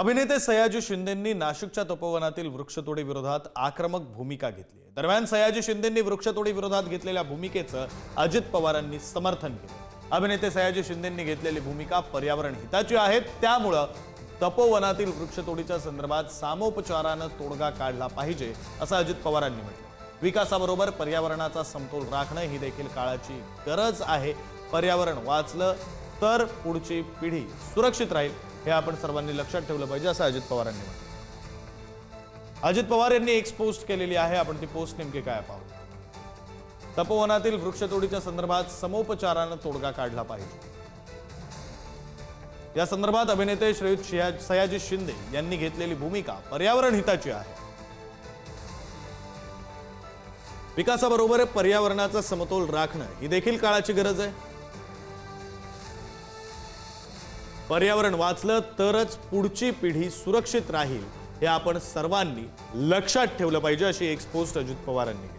अभिनेते सयाजी शिंदेंनी नाशिकच्या तपोवनातील वृक्षतोडी विरोधात आक्रमक भूमिका घेतली दरम्यान सयाजी शिंदेंनी वृक्षतोडी विरोधात घेतलेल्या भूमिकेचं अजित पवारांनी समर्थन केलं अभिनेते सयाजी शिंदेंनी घेतलेली भूमिका पर्यावरण हिताची आहे त्यामुळं तपोवनातील वृक्षतोडीच्या संदर्भात सामोपचारानं तोडगा काढला पाहिजे असं अजित पवारांनी म्हटलं विकासाबरोबर पर्यावरणाचा समतोल राखणं ही देखील काळाची गरज आहे. पर्यावरण वाचलं तर पुढची पिढी सुरक्षित राहील. हे आपण सर्वांनी लक्षात ठेवलं पाहिजे असं अजित पवारांनी म्हटलं. अजित पवार यांनी एक पोस्ट केलेली आहे आपण ती पोस्ट नेमकी काय पाहू? तपोवनातील वृक्षतोडीच्या संदर्भात समोपचारानं तोडगा काढला पाहिजे. या संदर्भात अभिनेते श्रीयुत सयाजी शिंदे यांनी घेतलेली भूमिका पर्यावरण हिताची आहे. विकासाबरोबर पर्यावरणाचा समतोल राखणं ही देखील काळाची गरज आहे. पर्यावरण वाचलं तरच पुढची पिढी सुरक्षित राहील हे आपण सर्वांनी लक्षात ठेवलं पाहिजे अशी एक अजित पवारांनी केली.